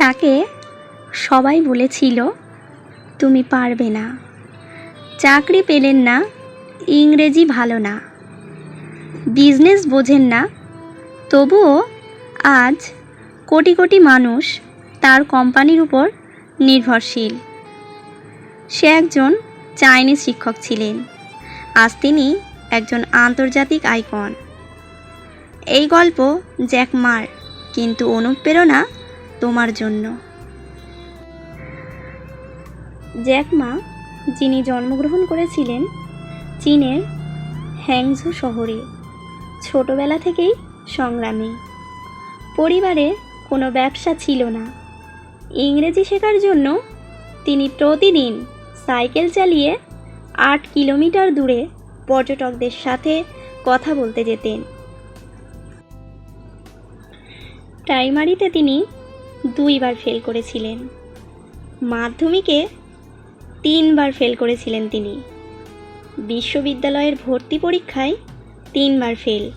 তাকে সবাই বলেছিল, তুমি পারবে না। চাকরি পেলেন না, ইংরেজি ভালো না। বিজনেস বোঝেন না, তবুও আজ কোটি কোটি মানুষ তার কোম্পানির উপর নির্ভরশীল। সে একজন চাইনিজ শিক্ষক ছিলেন। আজ তিনি একজন আন্তর্জাতিক আইকন। এই গল্প জ্যাক মার, কিন্তু অনুপ্রেরণা তোমার জন্য। জ্যাক মা, যিনি জন্মগ্রহণ করেছিলেন চীনের হ্যাংঝু শহরে, ছোটবেলা থেকেই সংগ্রামী। পরিবারে কোনো ব্যবসা ছিল না। ইংরেজি শেখার জন্য তিনি প্রতিদিন সাইকেল চালিয়ে আট কিলোমিটার দূরে পর্যটকদের সাথে কথা বলতে যেতেন। প্রাইমারিতে তিনি দুইবার ফেল করেছিলেন। মাধ্যমিকে তিনবার ফেল করেছিলেন তিনি। বিশ্ববিদ্যালয়ের ভর্তি পরীক্ষায় তিনবার ফেল।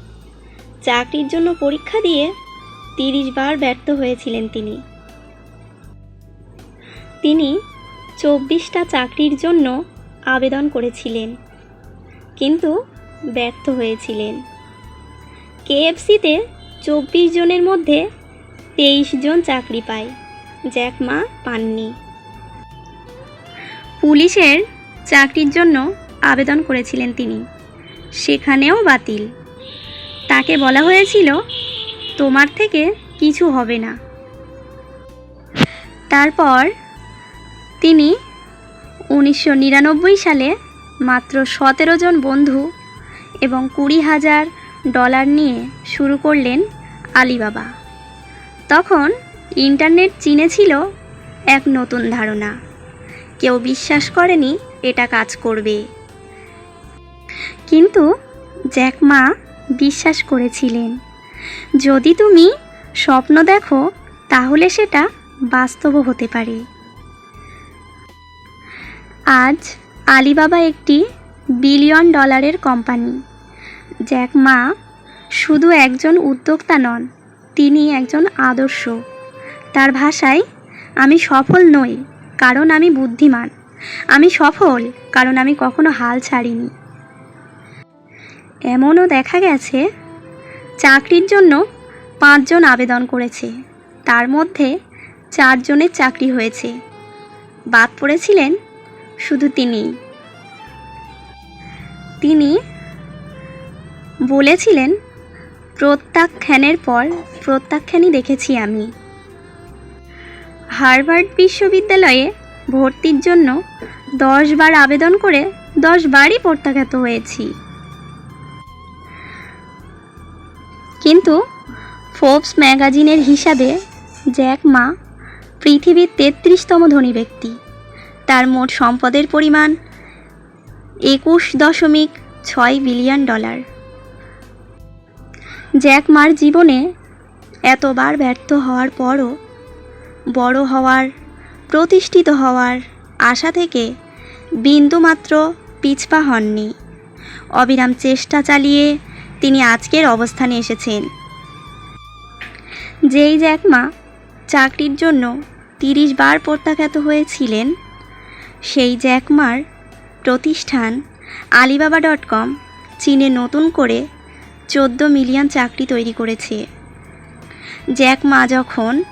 চাকরির জন্য পরীক্ষা দিয়ে তিরিশ বার ব্যর্থ হয়েছিলেন তিনি। তিনি চব্বিশটা চাকরির জন্য আবেদন করেছিলেন, কিন্তু ব্যর্থ হয়েছিলেন। কেএফসিতে চব্বিশ জনের মধ্যে তেইশ জন চাকরি পায়। জ্যাক মা পাননি। পুলিশের চাকরির জন্য আবেদন করেছিলেন তিনি। সেখানেও বাতিল। তাকে বলা হয়েছিল, তোমার থেকে কিছু হবে না। তারপর তিনি উনিশশো নিরানব্বই সালে মাত্র সতেরো জন বন্ধু এবং কুড়ি হাজার ডলার নিয়ে শুরু করলেন আলিবাবা। তখন ইন্টারনেট চীনে ছিল এক নতুন ধারণা। কেউ বিশ্বাস করেনি এটা কাজ করবে। কিন্তু জ্যাক মা বিশ্বাস করেছিলেন। যদি তুমি স্বপ্ন দেখো, তাহলে সেটা বাস্তবও হতে পারে। আজ আলিবাবা একটি বিলিয়ন ডলারের কোম্পানি। জ্যাক মা শুধু একজন উদ্যোক্তা নন তিনি একজন আদর্শ। তার ভাষায়, আমি সফল নই কারণ আমি বুদ্ধিমান। আমি সফল কারণ আমি কখনো হাল ছাড়িনি। এমনও দেখা গেছে, চাকরির জন্য পাঁচজন আবেদন করেছে। তার মধ্যে চারজনের চাকরি হয়েছে। বাদ পড়েছিলেন শুধু তিনি। তিনি বলেছিলেন প্রত্যাখ্যানের পর প্রত্যাখ্যানই দেখেছি আমি। হার্ভার্ড বিশ্ববিদ্যালয়ে ভর্তির জন্য দশ বার আবেদন করে দশ বারই প্রত্যাখ্যাত হয়েছি। কিন্তু ফোর্বস ম্যাগাজিনের হিসাবে জ্যাক মা পৃথিবীর তেত্রিশতম ধনী ব্যক্তি। তার মোট সম্পদের পরিমাণ একুশ দশমিক ছয় বিলিয়ন ডলার। জ্যাক মার জীবনে এতবার ব্যর্থ হওয়ার পরও, বড় হওয়ার, প্রতিষ্ঠিত হওয়ার আশা থেকে বিন্দুমাত্র পিছপা হননি। অবিরাম চেষ্টা চালিয়ে তিনি আজকের অবস্থানে এসেছেন। যেই জ্যাকমা চাকরির জন্য তিরিশ বার প্রত্যাখ্যাত হয়েছিলেন, সেই জ্যাকমার প্রতিষ্ঠান আলিবাবা ডট কম, চীনে নতুন করে চোদ্দ মিলিয়ন চাকরি তৈরি করেছে। জ্যাক মা যখন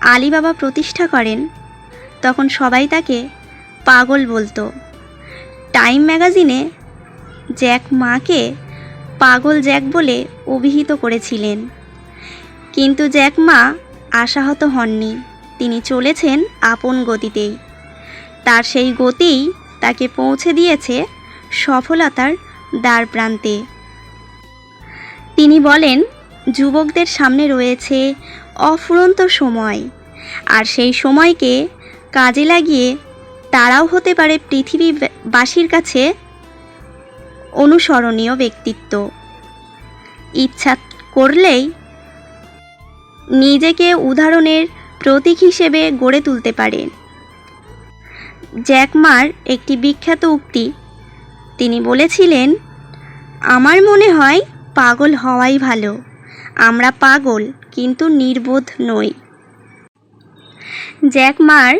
আলিবাবা প্রতিষ্ঠা করেন, তখন সবাই তাকে পাগল বলতো। টাইম ম্যাগাজিনে জ্যাক মাকে পাগল জ্যাক বলে অভিহিত করেছিলেন। কিন্তু জ্যাক মা আশাহত হননি। তিনি চলেছেন আপন গতিতেই। তার সেই গতিই তাকে পৌঁছে দিয়েছে সফলতার দ্বার প্রান্তে। তিনি বলেন, যুবকদের সামনে রয়েছে অফুরন্ত সময়, আর সেই সময়কে কাজে লাগিয়ে তারাও হতে পারে পৃথিবীবাসীর কাছে অনুসরণীয় ব্যক্তিত্ব। ইচ্ছা করলেই নিজেকে উদাহরণের প্রতীক হিসেবে গড়ে তুলতে পারেন জ্যাকমার একটি বিখ্যাত উক্তি। তিনি বলেছিলেন, আমার মনে হয় পাগল হওয়াই ভালো। আমরা পাগল, কিন্তু নির্বোধ নই। জ্যাক মার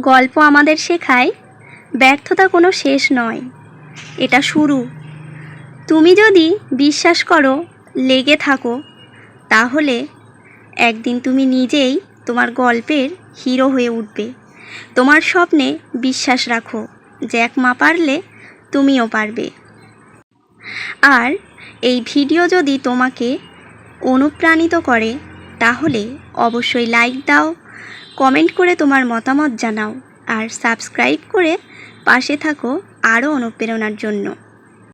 গল্প আমাদের শেখায়, ব্যর্থতা কোনো শেষ নয়। এটা শুরু। তুমি যদি বিশ্বাস করো, লেগে থাকো, তাহলে একদিন তুমি নিজেই তোমার গল্পের হিরো হয়ে উঠবে। তোমার স্বপ্নে বিশ্বাস রাখো, জ্যাক মা পারলে তুমিও পারবে। আর এই ভিডিও যদি তোমাকে অনুপ্রাণিত করে, তাহলে অবশ্যই লাইক দাও, কমেন্ট করে তোমার মতামত জানাও, আর সাবস্ক্রাইব করে পাশে থাকো আরও অনুপ্রেরণার জন্য।